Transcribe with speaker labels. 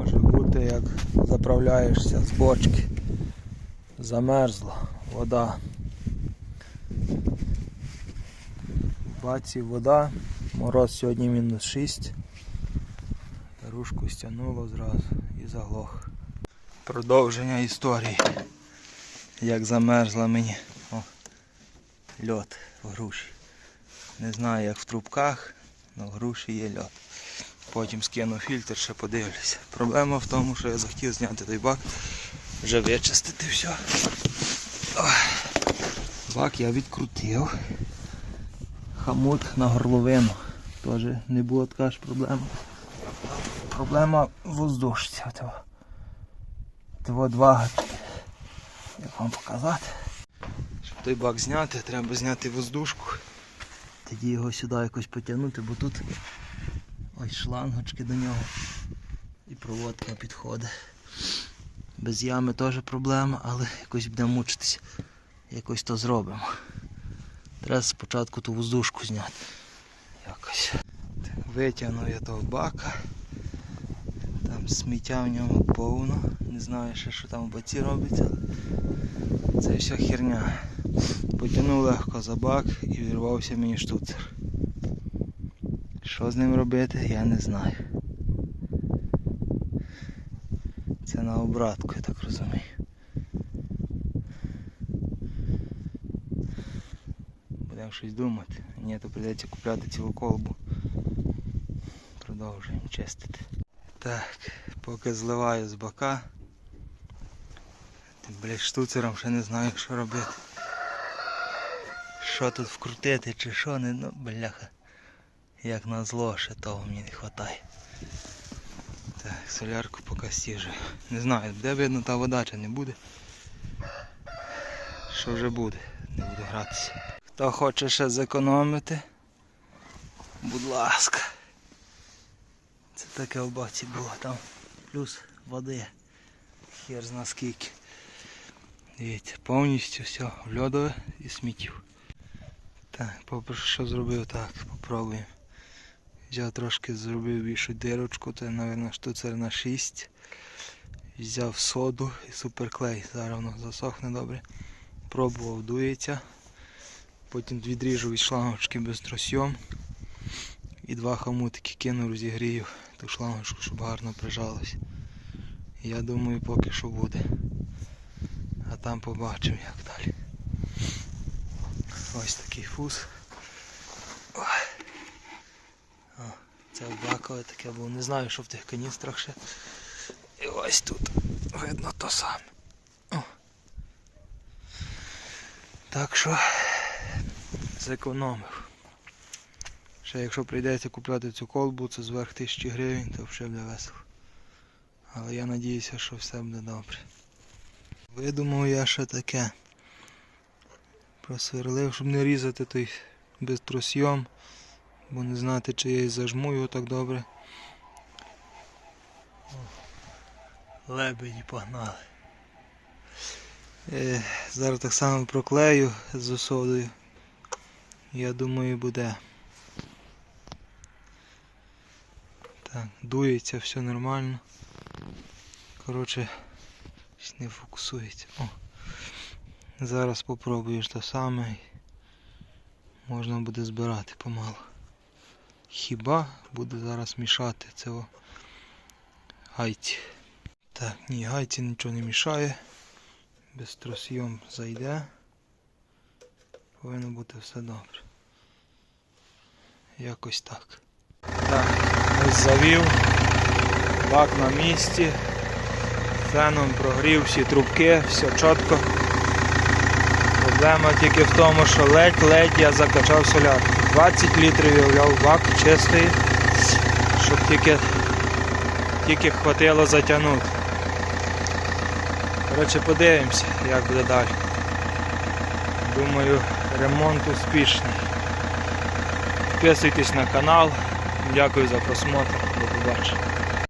Speaker 1: Може бути, як заправляєшся з бочки. Замерзла вода. В Баці вода, мороз сьогодні мінус 6. Рушку стягнуло зразу і заглох. Продовження історії. Як замерзла мені О, льот в груші. Не знаю як в трубках, але в груші є льот. Потім скину фільтр, ще подивлюся. Проблема в тому, що я захотів зняти той бак, вже вичистити все. Бак я відкрутив. Хамут на горловину. Теж не була така ж проблема. Проблема в воздушці. Того. Того два гачки. Як вам показати? Щоб той бак зняти, треба зняти воздушку. Тоді його сюди якось потягнути, бо тут ось шлангочки до нього. І проводка підходить. Без ями теж проблема, але якось будемо мучитися. Якось то зробимо. Треба спочатку ту воздушку зняти. Якось. Витягнув я того бака. Там сміття в ньому повно. Не знаю ще що там в баці робиться. Це вся херня. Потягнув легко за бак і вірвався мені штуцер. Що з ним робити, я не знаю. Це на обратку, я так розумію. Будемо щось думати. Ні, то прийдеться купляти цілу колбу. Продовжуємо чистити. Так, поки зливаю з бока. Тим блядь, штуцером ще не знаю, що робити. Що тут вкрутити чи що, не ну бляха. Як на зло, ще того мені не вистачає. Так, солярку поки стіжую. Не знаю, де видно та вода чи не буде. Що вже буде, не буду гратися. Хто хоче ще зекономити, будь ласка. Це таке в баці було там. Плюс води. Хер зна скільки. Дивіться, повністю все льодове і сміттів. Так, попрошу, що зробив так, попробуємо. Взяв трошки зробив більшу дирочку, це, мабуть, штуцер на 6. Взяв соду і суперклей. Зараз воно засохне добре. Пробував, дується. Потім відріжу від шлангочки без тросьйом. І два хомутики кину, розігрію ту шлангочку, щоб гарно прижалось. Я думаю, поки що буде. А там побачимо як далі. Ось такий фуз. Ой. О, це бакове таке було. Не знаю, що в тих каністрах ще. І ось тут видно то саме. О. Так що зекономив. Ще якщо прийдеться купляти цю колбу, це зверх 1000 гривень, то вже буде весело. Але я надіюся, що все буде добре. Видумав я ще таке. Просверлив, щоб не різати той без тросйом, бо не знати, чи я зажму його так добре. Лебеді погнали. Е, зараз так само проклею з осодою. Я думаю буде. Так, дується, все нормально. Коротше, не фокусується. О. Зараз спробуєш те саме. Можна буде збирати помалу. Хіба буде зараз мішати цього гайці. Так, ні, гайці нічого не мішає. Без тросйом зайде. Повинно бути все добре. Якось так. Так, ось завів. Бак на місці. Феном прогрів всі трубки, все чітко. Проблема тільки в тому, що ледь-ледь я закачав солярку. 20 літрів являв бак чистий, щоб тільки, тільки хватило затягнути. Коротше, подивимося, як буде далі. Думаю, ремонт успішний. Підписуйтесь на канал. Дякую за просмотр. До побачення.